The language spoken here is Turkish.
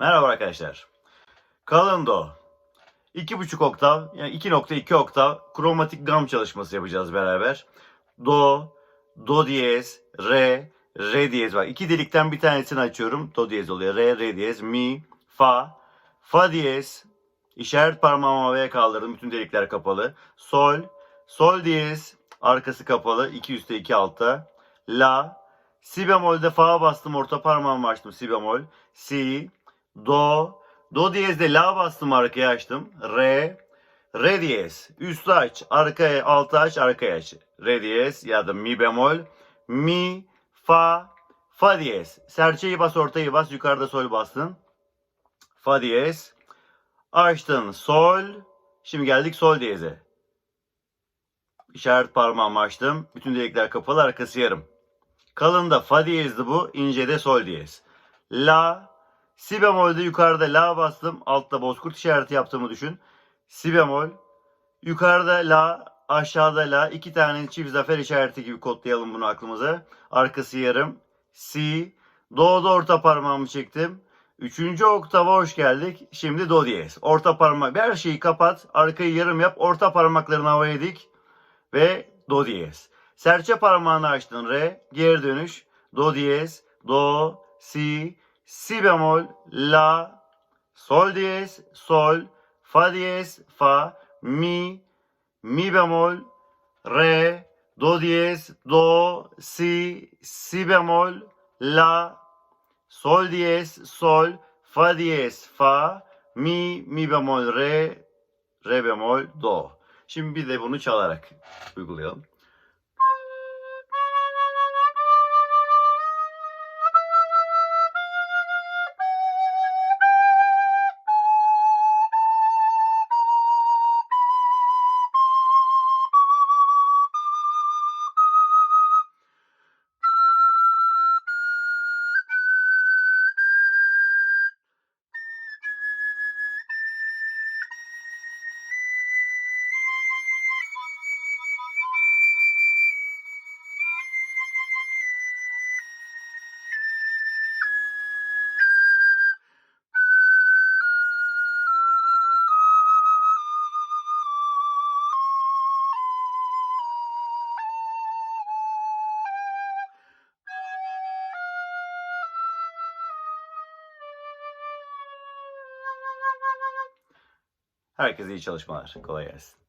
Merhaba arkadaşlar. Kalın do. 2,5 oktav yani 2.2 oktav kromatik gam çalışması yapacağız beraber. Do, do diyez, re, re diyez var. İki delikten bir tanesini açıyorum. Do diyez oluyor. Re, re diyez, mi, fa, fa diyez. İşaret parmağımı havaya kaldırdım. Bütün delikler kapalı. Sol, sol diyez. Arkası kapalı. 2 üstte 2 altta. La, si bemolde fa bastım. Orta parmağımı açtım. Si bemol. Si, do, do diyezde la bastım arkaya açtım. Re, re diyez. Üstü aç, arkaya, altı aç, arkaya aç. Re diyez ya da mi bemol. Mi, fa, fa diyez. Serçeyi bas, ortayı bas, yukarıda sol bastın. Fa diyez. Açtın sol. Şimdi geldik sol diyeze. İşaret parmağımı açtım. Bütün delikler kapalı, arkası yarım. Kalında fa diyezdi bu, ince de sol diyez. La, si bemolde yukarıda la bastım. Altta bozkurt işareti yaptığımı düşün. Si bemol. Yukarıda la, aşağıda la. iki tane çift zafer işareti gibi kodlayalım bunu aklımıza. Arkası yarım. Si. Do'da orta parmağımı çektim. Üçüncü oktava hoş geldik. Şimdi do diyez. Orta parmak. Her şeyi kapat. Arkayı yarım yap. Orta parmaklarını havaya dik. Ve do diyez. Serçe parmağını açtın re. Geri dönüş. Do diyez. Do. Si. Si bemol. La. Sol diyez. Sol. Fa diyez. Fa. Mi. Mi bemol. Re. Do diyez. Do. Si. Si bemol. La. Sol diyez. Sol. Fa diyez. Fa. Mi. Mi bemol. Re. Re bemol. Do. Şimdi bir de bunu çalarak uygulayalım. Herkese iyi çalışmalar. Kolay gelsin.